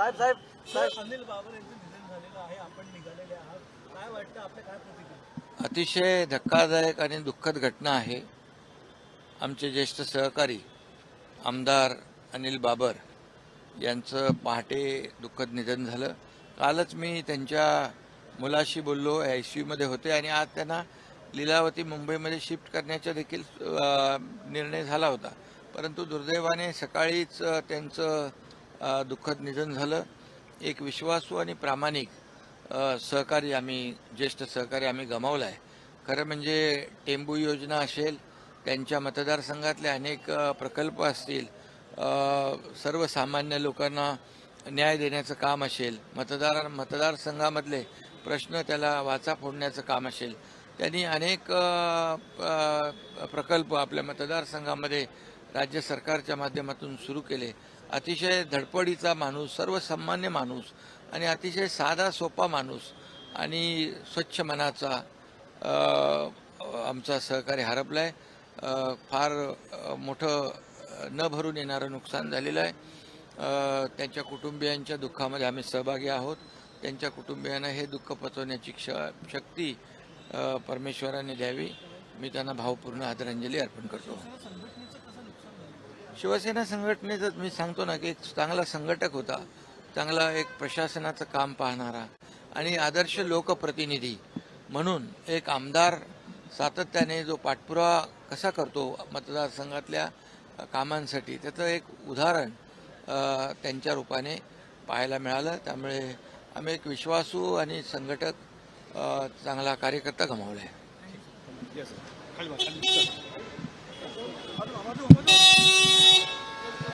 साहेब साहेब साहेब. अनिल बाबर यांचं निधन झालेलं आहे. आपण निघालेले आहात. काय वाटतं आपल्या काय प्रतिक्रिया? अतिशय धक्कादायक आणि दुःखद घटना आहे. आमचे ज्येष्ठ सहकारी आमदार अनिल बाबर यांचं पहाटे दुःखद निधन झालं. कालच मी त्यांच्या मुलाशी बोललो आय सी यूमध्ये होते आणि आज त्यांना लीलावती मुंबईमध्ये शिफ्ट करण्याचा देखील निर्णय झाला होता. परंतु दुर्दैवाने सकाळीच त्यांचं दुःखद निधन झालं. एक विश्वासू आणि प्रामाणिक सहकारी आम्ही ज्येष्ठ सहकारी आम्ही गमावला आहे खरं म्हणजे टेंबू योजना असेल त्यांच्या मतदारसंघातले अनेक प्रकल्प असतील सर्वसामान्य लोकांना न्याय देण्याचं काम असेल मतदार मतदारसंघामधले प्रश्न त्याला वाचा फोडण्याचं काम असेल त्यांनी अनेक प्रकल्प आपल्या मतदारसंघामध्ये राज्य सरकारच्या माध्यमातून सुरू केले. अतिशय धडपडीचा माणूस सर्वसामान्य माणूस आणि अतिशय साधा सोपा माणूस आणि स्वच्छ मनाचा आमचा सहकारी हरपला आहे फार मोठं न भरून येणारं नुकसान झालेलं आहे. त्यांच्या कुटुंबियांच्या दुःखामध्ये आम्ही सहभागी आहोत. त्यांच्या कुटुंबियांना हे दुःख पचवण्याची क्ष शक्ती परमेश्वराने द्यावी. मी त्यांना भावपूर्ण आदरांजली अर्पण करतो. शिवसेना संघटनेचं मी सांगतो ना की एक चांगला संघटक होता. चांगला एक प्रशासनाचं काम पाहणारा आणि आदर्श लोकप्रतिनिधी म्हणून एक आमदार सातत्याने जो पाठपुरावा कसा करतो मतदारसंघातल्या कामांसाठी त्याचं एक उदाहरण त्यांच्या रूपाने पाहायला मिळालं. त्यामुळे आम्ही एक विश्वासू आणि संघटक चांगला कार्यकर्ता गमावला आहे.